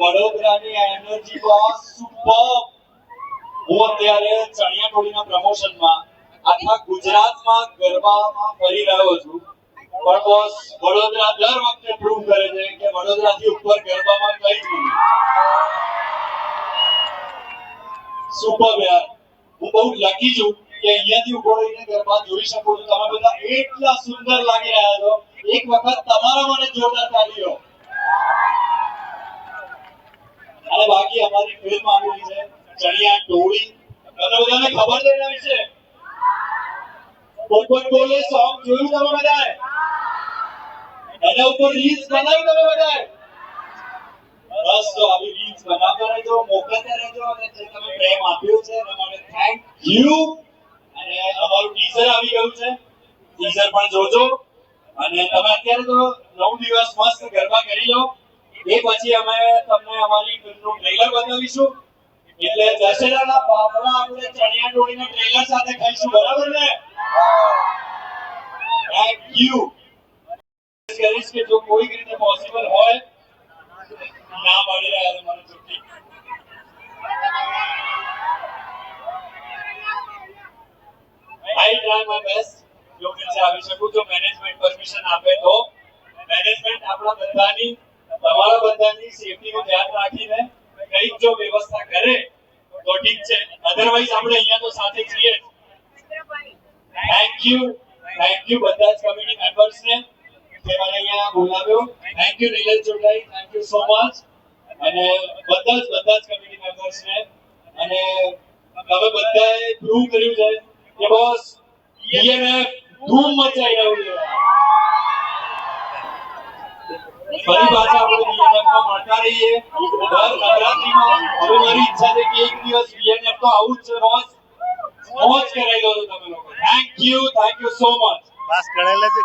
વડોદરાની energy boss super હું અત્યારે ચણિયા ટોળીના પ્રમોશનમાં આખા ગુજરાતમાં ગરબામાં ફરી રહ્યો છું. પણ બોસ વડોદરા દર વખતે પ્રૂવ કરે છે કે વડોદરાથી ઉપર ગરબામાં કઈ નહીં સુપર યાર હું બહુ લકી છું કે અહીંયાથી ઊભો રહીને ગરબા જોઈ શકું છું. તમે બધા એટલા સુંદર લાગી રહ્યા છો. એક વખત તમારા મને જોરદાર તાળીઓ અને બાકી અમારી ફિલ્મ આવેલી છે. ચણિયા, ટોળી. તમને બધાને ખબર છે એના વિશે? પોપટ બોલે સોંગ જોયું તમે બધાએ? એના ઉપર રીલ્સ બનાવી તમે બધાએ? બસ, તો આવી રીલ્સ બનાવતા રહેજો, મોકલતા રહેજો, અને જે તમે પ્રેમ આપ્યો છે, એના માટે થેન્ક યુ અને અમારું ટીઝર આવી ગયું છે. ટીઝર પણ જોજો. અને તમે અત્યારે તો નવ દિવસ મસ્ત ગરબા કરી લો. એ પછી અમે તમને અમારી ફિલ્મનું ટ્રેલર બતાવીશું એટલે દશેરાના પાપડા આપણે ચણિયા ટોળીના ટ્રેલર સાથે ખાઈશું, બરાબર ને? થેન્ક યુ કરીશ કે જો કોઈક રીતે પોસિબલ હોય, ના મળી રહ્યા છે મને છુટ્ટી આઈ ટ્રાય માય બેસ્ટ જો નીચે આવી શકું જો મેનેજમેન્ટ પરમિશન આપે તો. મેનેજમેન્ટ આપણા બધાની તમારા બધાની સેફટીનું ધ્યાન રાખીને કંઈક જો વ્યવસ્થા કરે, તો ઠીક છે. અધરવાઇઝ આપણે અહીંયા તો સાથે છીએ થેન્ક યુ થેન્ક યુ બધા જ કમિટી મેમ્બર્સને જે મને અહીંયા બોલાવ્યો. થેન્ક યુ નીલેશ જોડાઈ થેન્ક યુ સો મચ અને બધા જ બધા જ કમિટી મેમ્બર્સને અને તમે બધાએ પ્રૂવ કર્યું છે કે બોસ ડીએનએફ ધૂમ મચાઈ રહ્યું છે. ફરી મારી ઈચ્છા છે કે એક દિવસ ડીએનએફ તો આવું જ રોજ મોજ. કરાઈ દો તમે લોકો. Thank you thank you so much બસ કરેલા છે